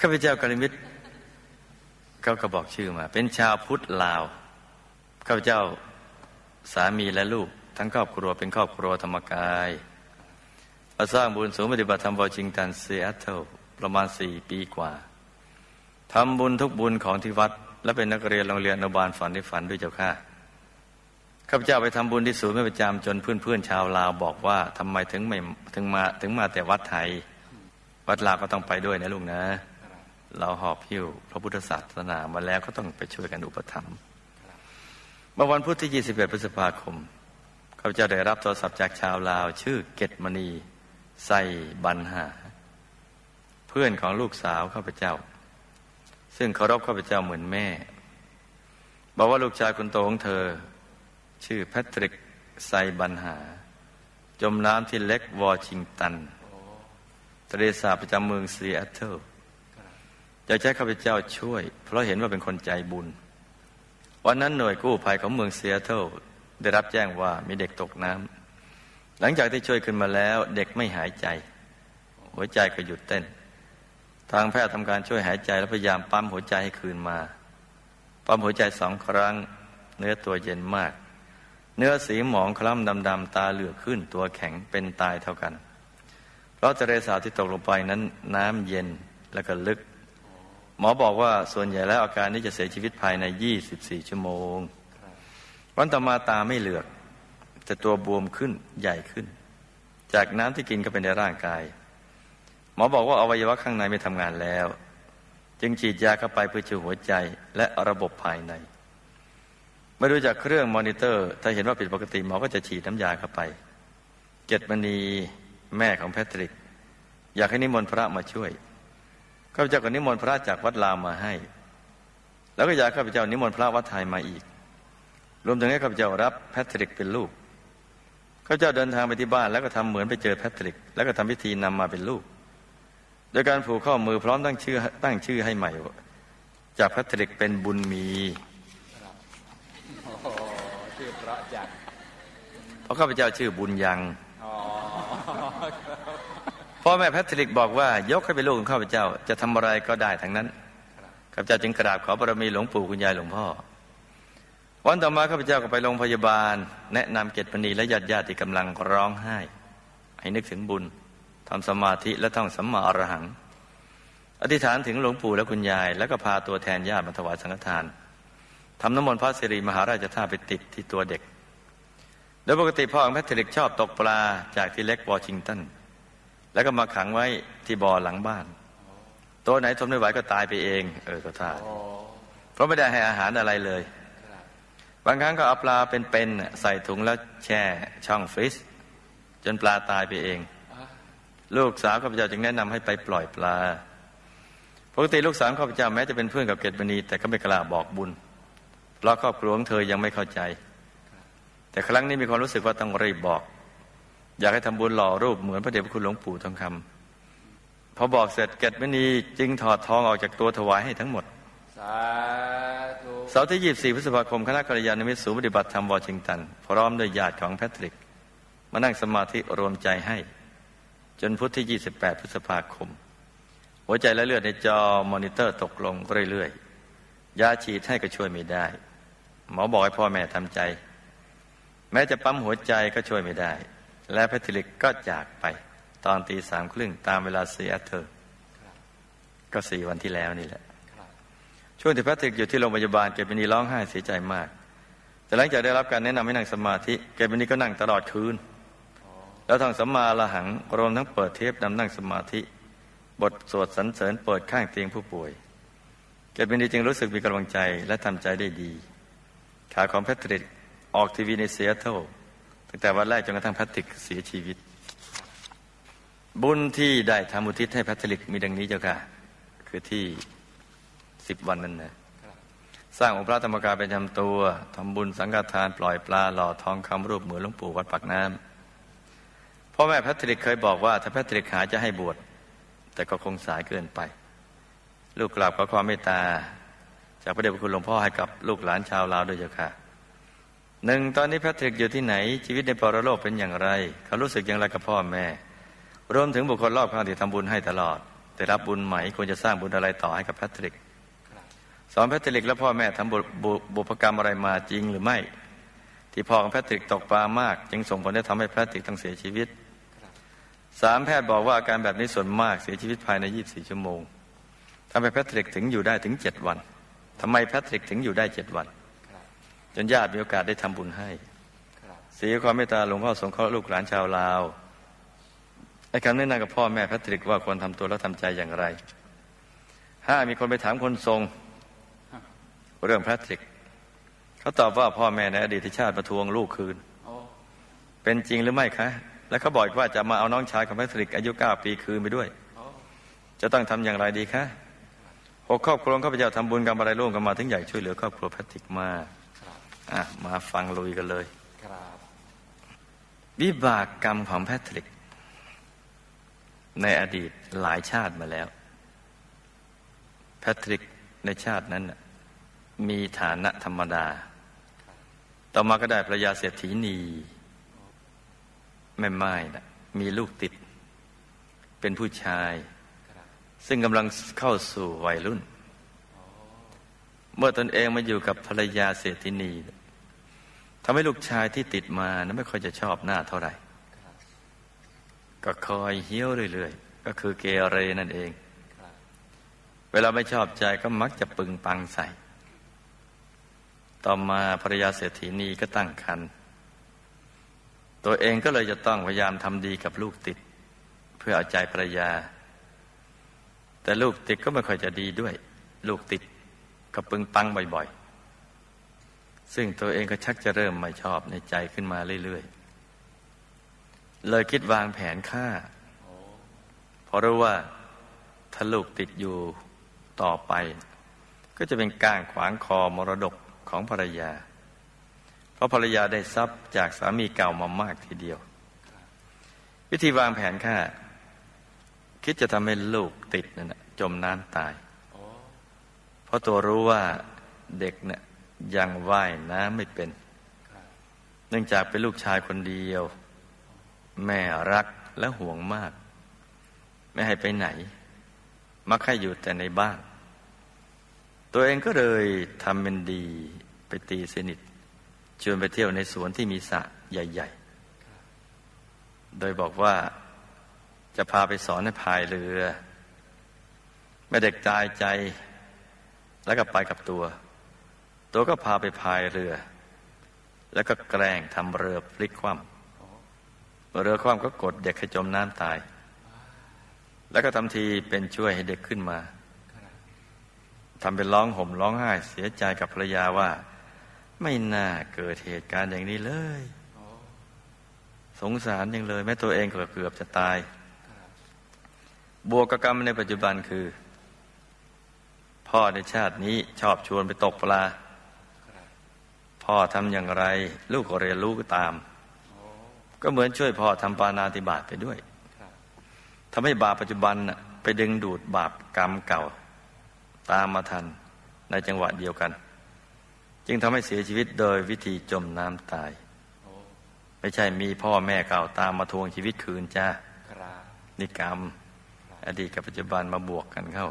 ข้าพเจ้ากรมิตเขาก็บอกชื่อมา เป็นชาวพุทธลาวข้าพเจ้าสามีและลูก ทั้งครอบครัวเป็นครอบครัวธรรมกายมาสร้างบุญสูงปฏิบัติธรรมวอชิงตันซีแอตเทิลประมาณสี่ปีกว่าทำบุญทุกบุญของที่วัด และเป็นนักเรียนโรงเรียนอนุบาลฝันที่ฝันด้วยเจ้าค่ะข้าพเจ้าไปทำบุญที่ศูนย์ไม่ประจำจนเพื่อนๆชาวลาวบอกว่าทำไมถึงไม่ถึงมาถึงมาแต่วัดไทย วัดลาวก็ต้องไปด้วยนะลุงนะ เราหอบหิ้วพระพุทธศาสนามาแล้วก็ต้องไปช่วยกันอุปถัมภ์เมื่อวันพุธที่ 21 พฤษภาคมข้าพเจ้าได้รับโทรศัพท์จากชาวลาว ชื่อเกตมณีไซบันหา เพื่อนของลูกสาวข้าพเจ้า ซึ่งเคารพข้าพเจ้าเหมือนแม่ บอกว่าลูกชายคนโตของเธอ ชื่อแพทริกไซบันหา จมน้ำที่เล็กวอชิงตันทะเลสาบประจำเมืองซีแอตเทิล จะใช้ข้าพเจ้าช่วย เพราะเห็นว่าเป็นคนใจบุญ วันนั้นหน่วยกู้ภัยของเมืองเซีแอตเทิลได้รับแจ้งว่ามีเด็กตกน้ำหลังจากที่ช่วยขึ้นมาแล้ว เด็กไม่หายใจ หัวใจก็หยุดเต้น ทางแพทย์ทำการช่วยหายใจและพยายามปั๊มหัวใจให้คืนมา ปั๊มหัวใจสองครั้ง เนื้อตัวเย็นมาก เนื้อสีหมองคล้ำดำๆตาเหลือกขึ้นตัวแข็งเป็นตายเท่ากัน เพราะทะเลสาบที่ตกลงไปนั้นน้ำเย็นและก็ลึก หมอบอกว่าส่วนใหญ่แล้วอาการนี้จะเสียชีวิตภายใน 24 ชั่วโมง วันต่อมาตาไม่เหลือก แต่ตัวบวมขึ้นใหญ่ขึ้น จากน้ำที่กินก็เป็นในร่างกาย หมอบอกว่าอวัยวะข้างในไม่ทำงานแล้ว จึงฉีดยาเข้าไปเพื่อช่วยหัวใจและระบบภายในมาดูจากเครื่องมอนิเตอร์ ถ้าเห็นว่าผิดปกติหมอก็จะฉีดน้ำยาเข้าไป เจตมณีแม่ของแพทริก อยากให้นิมนต์พระมาช่วย ข้าพเจ้าก็นิมนต์พระจากวัดลาวมาให้ แล้วก็อยากข้าพเจ้านิมนต์พระวัดไทยมาอีก รวมถึงให้ข้าพเจ้ารับแพทริกเป็นลูก ข้าพเจ้าเดินทางไปที่บ้านแล้วก็ทำเหมือนไปเจอแพทริก แล้วก็ทำพิธีนำมาเป็นลูก โดยการผูกข้อมือพร้อมตั้งชื่อตั้งชื่อให้ใหม่ จากแพทริกเป็นบุญมีโอ้โหชื่อเพราะจังเพราะข้าพเจ้าชื่อบุญยังอ๋อ พ่อแม่แพทริกบอกว่ายกให้เป็นลูกของข้าพเจ้า จะทำอะไรก็ได้ทั้งนั้นข้าพเจ้าจึงกราบขอบารมีหลวงปู่คุณยายหลวงพ่อ วันต่อมาข้าพเจ้าก็ไปโรงพยาบาล แนะนำเกตปณีและญาติญาติที่กำลังร้องไห้ ให้นึกถึงบุญทำสมาธิและท่องสัมมาอรหัง อธิษฐานถึงหลวงปู่และคุณยาย แล้วก็พาตัวแทนญาติมาถวายสังฆทานทำน้ำมนต์พระสิริมหาราชธาไปติดที่ตัวเด็ก โดยปกติพ่อของแพทริกชอบตกปลาจากที่เล็กวอชิงตัน แล้วก็มาขังไว้ที่บ่อหลังบ้านตัวไหนทนไม่ไหวก็ตายไปเอง เออก็ท่าเพราะไม่ได้ให้อาหารอะไรเลย บางครั้งก็เอาปลาเป็นๆใส่ถุงแล้วแช่ช่องฟรีซจนปลาตายไปเอง ลูกสาวข้าพเจ้าจึงแนะนำให้ไปปล่อยปลาปกติลูกสาวข้าพเจ้าแม้จะเป็นเพื่อนกับเกตมณีแต่ก็ไม่กล้าบอกบุญเพราะครอบครัวของเธอยังไม่เข้าใจ แต่ครั้งนี้มีความรู้สึกว่าต้องรีบบอก อยากให้ทำบุญหล่อรูปเหมือนพระเดชพระคุณหลวงปู่ทองคำพอบอกเสร็จเกตมณีจึงถอดทองออกจากตัวถวายให้ทั้งหมดสาธุเสาร์ที่24พฤษภาคมคณะกัลยาณมิตรศูนย์ปฏิบัติธรรมวอชิงตัน พร้อมด้วยญาติของแพทริก มานั่งสมาธิรวมใจให้ จนพุธที่ 28 พฤษภาคม หัวใจและเลือดในจอมอนิเตอร์ตกลงเรื่อยๆยาฉีดให้ก็ช่วยไม่ได้ หมอบอกให้พ่อแม่ทำใจ แม้จะปั๊มหัวใจก็ช่วยไม่ได้ และแพทริกก็จากไป ตอนตีสามครึ่งตามเวลาซีแอตเทิลก็สี่วันที่แล้วนี่แหละ ช่วงที่แพทริกอยู่ที่โรงพยาบาลเกเบนีร้องไห้เสียใจมาก แต่หลังจากได้รับการแนะนำให้นั่งสมาธิเกเบนีก็นั่งตลอดคืน แล้วทางสัมมาละหังรวมทั้งเปิดเทปนำนั่งสมาธิ บทสวดสรรเสริญเปิดข้างเตียงผู้ป่วย เกเบนีจึงรู้สึกมีกำลังใจและทำใจได้ดี ขาของแพทริกออกทีวีในเซียโตร ตั้งแต่วันแรกจนกระทั่งแพทริกเสียชีวิต บุญที่ได้ทำอุทิศให้แพทริกมีดังนี้เจ้าค่ะ คือที่สิบวันนั้นนะสร้างองค์พระธรรมกายเป็นจำตัวทำบุญสังฆทานปล่อยปลาหล่อทองคำรูปเหมือนหลวงปู่วัดปากน้ำพ่อแม่แพทริกเคยบอกว่า ถ้าแพทริกหาจะให้บวชแต่ก็คงสายเกินไป ลูกกราบขอความเมตตา จากพระเดชพระคุณหลวงพ่อให้กับลูกหลานชาวลาวด้วยเจ้าค่ะ หนึ่งตอนนี้แพทริกอยู่ที่ไหน ชีวิตในปรโลกเป็นอย่างไร เขารู้สึกอย่างไรกับพ่อแม่ รวมถึงบุคคลรอบข้างที่ทำบุญให้ตลอดได้รับบุญไหมควรจะสร้างบุญอะไรต่อให้กับแพทริกสอนแพทริกและพ่อแม่ทำบุบุบุพกรรมอะไรมาจริงหรือไม่ ที่พ่อของแพทริกตกปลามาก จึงส่งผลให้ทำให้แพทริกต้องเสียชีวิตสามแพทย์บอกว่าอาการแบบนี้ส่วนมากเสียชีวิตภายใน 24 ชั่วโมงทำให้แพทริกถึงอยู่ได้ถึง7วันทำไมแพทริกถึงอยู่ได้7วันครับ จนญาติมีโอกาสได้ทำบุญให้ครับเสียความเมตตาหลวงพ่อสงเคราะห์ลูกหลานชาวลาวไอ้คำแนะนำกับพ่อแม่แพทริกว่าควรทำตัวและทำใจอย่างไรห้ามีคนไปถามคนทรง เรื่องแพทริกเขาตอบว่าพ่อแม่ในอดีตชาติมาทวงลูกคืนโอ้เป็นจริงหรือไม่คะ แล้วเขาบอกอีกว่าจะมาเอาน้องชายของแพทริกอายุเก้าปีคืนไปด้วยโอ้จะต้องทำอย่างไรดีคะหกครอบครัวข้าพเจ้าทำบุญกันอะไรร่วมกันมาถึงใหญ่ช่วยเหลือครอบครัวแพทริกมากครับ อะมาฟังลุยกันเลย ครับ วิบากกรรมของแพทริก ในอดีตหลายชาติมาแล้ว แพทริกในชาตินั้นน่ะมีฐานะธรรมดา ต่อมาก็ได้ภรรยาเศรษฐีนีแม่ไม้นะมีลูกติด เป็นผู้ชายครับซึ่งกำลังเข้าสู่วัยรุ่น เมื่อตนเองมาอยู่กับภรรยาเศรษฐีนี ทำให้ลูกชายที่ติดมานะไม่ค่อยจะชอบหน้าเท่าไหร่ ก็คอยเหี้ยวเรื่อยๆ ก็คือเกเรนั่นเอง เวลาไม่ชอบใจก็มักจะปึงปังใส่ ต่อมาภรรยาเศรษฐีนีก็ตั้งครรภ์ตัวเองก็เลยจะต้องพยายามทำดีกับลูกติด เพื่อเอาใจภรรยา แต่ลูกติดก็ไม่ค่อยจะดีด้วย ลูกติดก็ปึงปังบ่อยๆ ซึ่งตัวเองก็ชักจะเริ่มไม่ชอบในใจขึ้นมาเรื่อยๆ เลยคิดวางแผนฆ่าเพราะรู้ว่าถ้าลูกติดอยู่ต่อไป ก็จะเป็นก้างขวางคอมรดกของภรรยา เพราะภรรยาได้ทรัพย์จากสามีเก่ามามากทีเดียว วิธีวางแผนฆ่า คิดจะทำให้ลูกติดนั่นนะจมน้ำตาย เพราะตัวรู้ว่าเด็กเนะ่ย ยังว่ายน้ำไม่เป็นครับเนื่องจากเป็นลูกชายคนเดียว แม่รักและห่วงมาก ไม่ให้ไปไหน มักให้อยู่แต่ในบ้าน ตัวเองก็เลยทำเป็นดีไปตีสนิทชวนไปเที่ยวในสวนที่มีสระใหญ่ ๆ โดยบอกว่าจะพาไปสอนให้พายเรือ แม่เด็กตายใจแล้วก็ไปกับตัว ตัวก็พาไปพายเรือ แล้วก็แกล้งทำเรือพลิกคว่ำเรือคว่ำก็กดเด็กให้จมน้ำตาย แล้วก็ทำทีเป็นช่วยให้เด็กขึ้นมาทำเป็นร้องห่มร้องไห้เสียใจกับภรรยาว่า ไม่น่าเกิดเหตุการณ์อย่างนี้เลย สงสารยังเลย แม้ตัวเองก็เกือบจะตายครับวกกับกรรมในปัจจุบันคือ พ่อในชาตินี้ชอบชวนไปตกปลา พ่อทำอย่างไร ลูกก็เรียนรู้ตามโอ้ก็เหมือนช่วยพ่อทำปานาติบาตไปด้วยครับทำให้บาปปัจจุบันน่ะไปดึงดูดบาปกรรมเก่า ตามมาทันในจังหวะเดียวกัน จึงทำให้เสียชีวิตโดยวิธีจมน้ำตายโอ้ไม่ใช่มีพ่อแม่เก่าตามมาทวงชีวิตคืนจ้าครับนิกรรม อดีตกับปัจจุบันมาบวกกันเข้า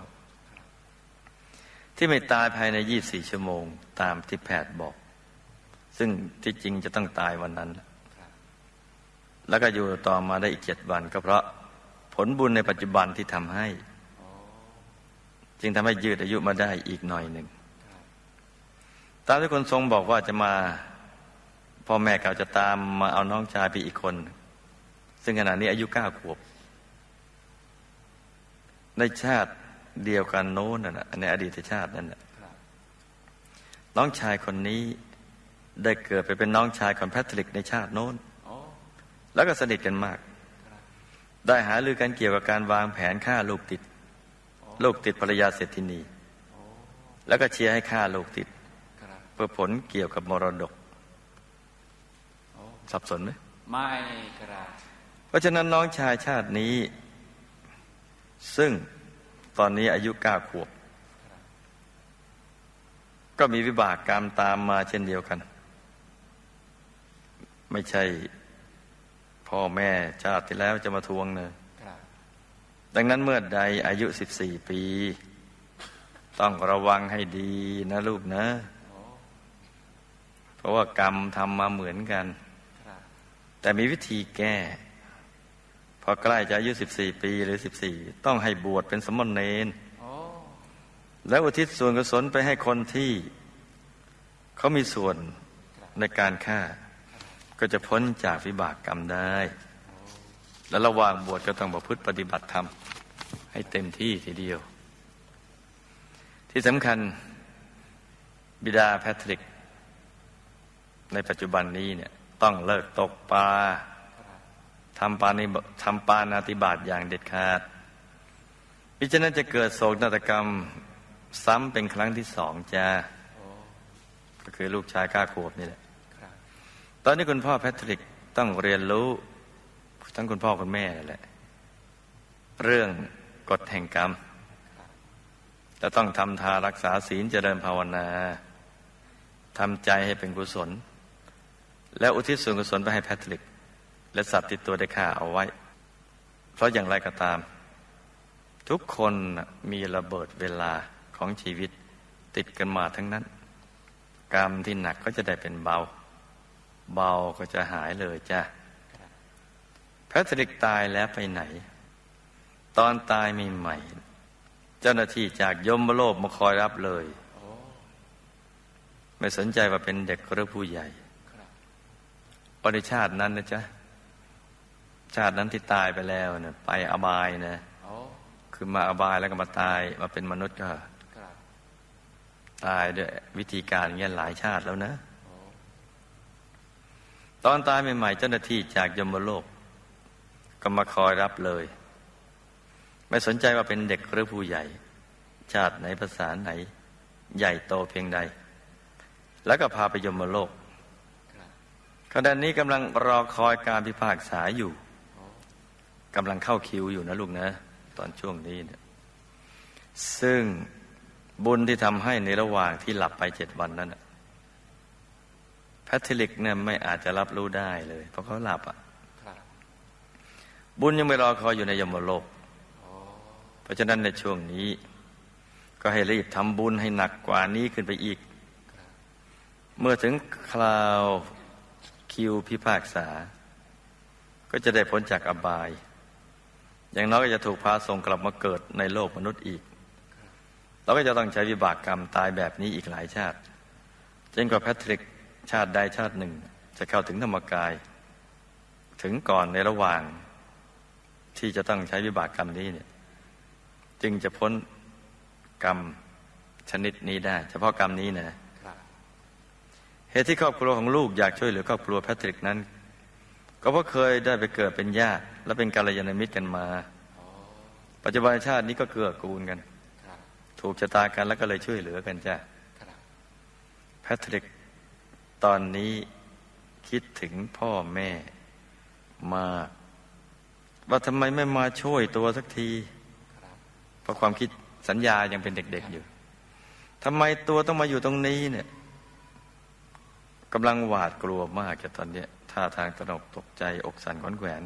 ที่ไม่ตายภายใน 24 ชั่วโมง ตามที่แพทย์บอก ซึ่งที่จริงจะต้องตายวันนั้น แล้วก็อยู่ต่อมาได้อีกเจ็ดวัน ก็เพราะผลบุญในปัจจุบันที่ทำให้ จึงทำให้ยืดอายุมาได้อีกหน่อยหนึ่งตามที่คนทรงบอกว่าจะมาพ่อแม่เก่าจะตามมาเอาน้องชายไปอีกคน ซึ่งขณะนี้อายุเก้าขวบ ในชาติเดียวกันโน้นน่ะในอดีตชาตินั่นน่ะน้องชายคนนี้ ได้เกิดไปเป็นน้องชายของแพทริกในชาติโน้นโอ้แล้วก็สนิทกันมากครับได้หาลือกันเกี่ยวกับการวางแผนฆ่าลูกติดโอ้ลูกติดภรรยาเศรษฐินีโอ้แล้วก็เชียร์ให้ฆ่าลูกติดครับเพื่อผลเกี่ยวกับมรดกโอ้สับสนไหม ไม่ครับ เพราะฉะนั้นน้องชายชาตินี้ ซึ่งตอนนี้อายุเก้าขวบก็มีวิบากกรรมตามมาเช่นเดียวกัน ไม่ใช่พ่อแม่ชาติที่แล้วจะมาทวงเนยครับดังนั้นเมื่อใดอายุ14ปี ต้องระวังให้ดีนะลูกนะ เพราะว่ากรรมทำมาเหมือนกันครับแต่มีวิธีแก้ พอใกล้จะอายุ14ปีหรือ14ต้องให้บวชเป็นสมณเณรโอ้แล้วอุทิศส่วนกุศลไปให้คนที่ เขามีส่วนในการฆ่า ก็จะพ้นจากวิบากกรรมได้ แล้วระหว่างบวชก็ต้องประพฤติปฏิบัติธรรม ให้เต็มที่ทีเดียว ที่สำคัญบิดาแพทริก ในปัจจุบันนี้เนี่ยต้องเลิกตกปลาทำปานิทำปานาติบาตอย่างเด็ดขาดมิฉะนั้นจะเกิดโศกนาฏกรรมซ้ำเป็นครั้งที่สองจ้าก็คือลูกชายก้าขวบนี่แหละ ตอนนี้คุณพ่อแพทริกต้องเรียนรู้ ทั้งคุณพ่อคุณแม่นั่นแหละ เรื่องกฎแห่งกรรมจะต้องทำทารักษาศีลเจริญภาวนาทำใจให้เป็นกุศล แล้วอุทิศส่วนกุศลไปให้แพทริก และสัตว์ที่ตัวได้ฆ่าเอาไว้ เพราะอย่างไรก็ตาม ทุกคนมีระเบิดเวลาของชีวิตติดกันมาทั้งนั้น กรรมที่หนักก็จะได้เป็นเบา เบาก็จะหายเลยจ้ะแพทริกตายแล้วไปไหน ตอนตายใหม่ๆเจ้าหน้าที่จากยมโลกมาคอยรับเลยโอ้ไม่สนใจว่าเป็นเด็กหรือผู้ใหญ่ครับอในชาตินั้นนะจ๊ะ ชาตินั้นที่ตายไปแล้วเนี่ยไปอบายนะโอ้คือมาอบายแล้วก็มาตายมาเป็นมนุษย์ก็ครับตายด้วยวิธีการอย่างเงี้ยหลายชาติแล้วนะโอ้ ตอนตายใหม่ๆเจ้าหน้าที่จากยมโลก ก็มาคอยรับเลย ไม่สนใจว่าเป็นเด็กหรือผู้ใหญ่ ชาติไหนภาษาไหน ใหญ่โตเพียงใด แล้วก็พาไปยมโลกขณะนี้กำลังรอคอยการพิพากษาอยู่กำลังเข้าคิวอยู่นะลูกนะ ตอนช่วงนี้เนี่ยซึ่งบุญที่ทำให้ในระหว่างที่หลับไปเจ็ดวันนั้นนะ แพทริกเนี่ยไม่อาจจะรับรู้ได้เลย เพราะเขาหลับอะครับบุญยังไม่รอคอยอยู่ในยมโลกโอ้เพราะฉะนั้นในช่วงนี้ ก็ให้รีบทำบุญให้หนักกว่านี้ขึ้นไปอีกครับเมื่อถึงคราวคิวพิพากษา ก็จะได้พ้นจากอบาย อย่างน้อยก็จะถูกพาส่งกลับมาเกิดในโลกมนุษย์อีก เราก็จะต้องใช้วิบากกรรมตายแบบนี้อีกหลายชาติจนกว่าแพทริก ชาติใดชาติหนึ่ง จะเข้าถึงธรรมกาย ถึงก่อนในระหว่าง ที่จะต้องใช้วิบากกรรมนี้เนี่ย จึงจะพ้นกรรมชนิดนี้ได้ เฉพาะกรรมนี้นะเหตุที่ครอบครัวของลูกอยากช่วยเหลือครอบครัวแพทริกนั้น ก็เพราะเคยได้ไปเกิดเป็นญาติ และเป็นกัลยาณมิตรกันมาปัจจุบันชาตินี้ก็เกื้อกูลกัน ถูกชะตากันแล้วก็เลยช่วยเหลือกันจ้ะแพทริก ตอนนี้คิดถึงพ่อแม่มากว่าทำไมไม่มาช่วยตัวสักที เพราะความคิดสัญญายังเป็นเด็กๆอยู่ทำไมตัวต้องมาอยู่ตรงนี้เนี่ยกำลังหวาดกลัวมากจะตอนนี้ท่าทางตระหนกตกใจอกสั่นขวัญแขวน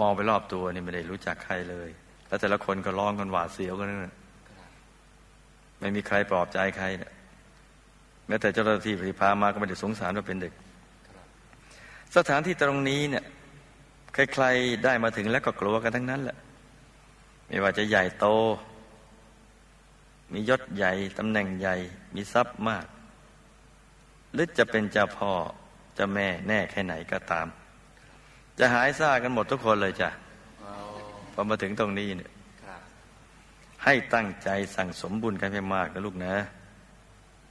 มองไปรอบตัวนี่ไม่ได้รู้จักใครเลย แล้วแต่ละคนก็ร้องกันหวาดเสียวกันนั่นน่ะไม่มีใครปลอบใจใครเนี่ย แม้แต่เจ้าหน้าที่ปฏิพามาก็ไม่ได้สงสารว่าเป็นเด็กครับสถานที่ตรงนี้เนี่ยใครๆได้มาถึงแล้วก็กลัวกันทั้งนั้นแหละ ไม่ว่าจะใหญ่โต มียศใหญ่ตำแหน่งใหญ่ มีทรัพย์มาก หรือจะเป็นเจ้าพ่อเจ้าแม่แน่แค่ไหนก็ตาม จะหายซ่ากันหมดทุกคนเลยจ้ะโอ้พอมาถึงตรงนี้เนี่ยครับให้ตั้งใจสั่งสมบุญกันให้มากนะลูกนะ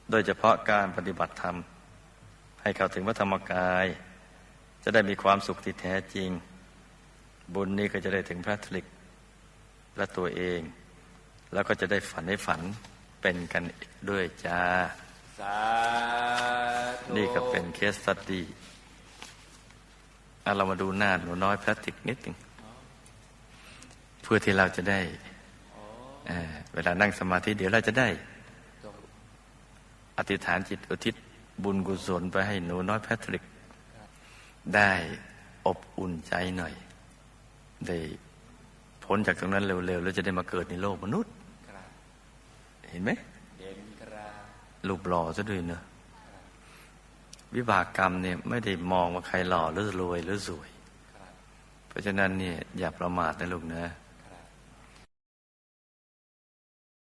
โดยเฉพาะการปฏิบัติธรรม ให้เข้าถึงพระธรรมกาย จะได้มีความสุขที่แท้จริง บุญนี้ก็จะได้ถึงพระทลิกและตัวเอง แล้วก็จะได้ฝันให้ฝันเป็นกันด้วยจ้าสาธุนี่ก็เป็นเคสสตดี้เรามาดูหน้าหนูน้อยพลาสติกนิดหนึ่งเพื่อที่เราจะได้โอ้เอ่อเวลานั่งสมาธิเดี๋ยวเราจะได้จงอ ธิษฐานจิตอุทิศบุญกุศลไปให้หนูน้อยแพทริก ได้อบอุ่นใจหน่อย ได้พพ้นจากตรงนั้นเร็วๆ แล้วจะได้มาเกิดในโลกมนุษย์ครับเห็นไหมเด่นครับรูปหล่อซะด้วยเนอะวิบากกรรมเนี่ยไม่ได้มองว่าใครหล่อหรือรวยหรือสวยครับเพราะฉะนั้นเนี่ยอย่าประมาทนะลูกนะค